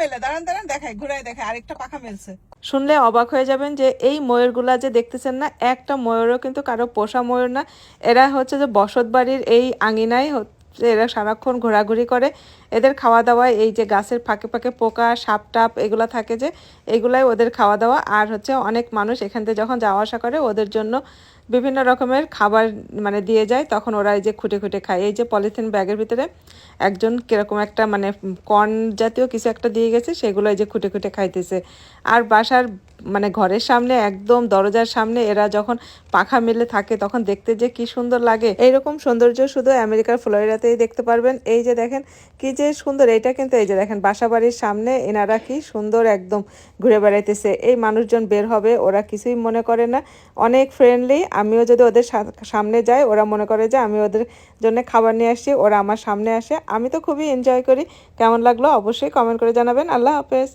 মেলে, দাঁড়ান দাঁড়ান দেখায় ঘুরাই দেখায় আরেকটা পাখা মেলছে। শুনলে অবাক হয়ে যাবেন যে এই ময়ূরগুলা যে দেখতেছেন না, একটা ময়ূরও কিন্তু কারও পোষা ময়ূর না। এরা হচ্ছে যে বসত বাড়ির এই আঙিনায় এরা সারাক্ষণ ঘোরাঘুরি করে। এদের খাওয়া দাওয়া এই যে গাছের ফাঁকে ফাঁকে পোকা, সাপ টাপ এগুলো থাকে যে, এগুলাই ওদের খাওয়া দাওয়া আর হচ্ছে অনেক মানুষ এখান থেকে যখন যাওয়া আসা করে, ওদের জন্য বিভিন্ন রকমের খাবার মানে দিয়ে যায়। তখন ওরা এই যে খুঁটে খুঁটে খায়। এই যে পলিথিন ব্যাগের ভিতরে একজন কীরকম একটা মানে কর্ন জাতীয় কিছু একটা দিয়ে গেছে, সেগুলো এই যে খুঁটে খুঁটে খাইতেছে। আর বাসার মানে ঘরের সামনে একদম দরজার সামনে এরা যখন পাখা মেলে থাকে তখন দেখতে যে কি সুন্দর লাগে। এইরকম সৌন্দর্য শুধু আমেরিকার ফ্লোরিডাতেই দেখতে পারবেন। এই যে দেখেন, কি যে সুন্দর এটা কিন্তু এই যে দেখেন বাসা বাড়ির সামনে এনারা কি সুন্দর একদম ঘুরে বেড়াইতেছে। এই মানুষজন বের হবে, ওরা কিছুই মনে করে না। অনেক ফ্রেন্ডলি আমিও যদি ওদের সামনে যাই, ওরা মনে করে যে আমি ওদের জন্য খাবার নিয়ে আসছি, ওরা আমার সামনে আসে। আমি তো খুবই এনজয় করি। কেমন লাগল অবশ্যই কমেন্ট করে জানাবেন। আল্লাহ হাফেজ।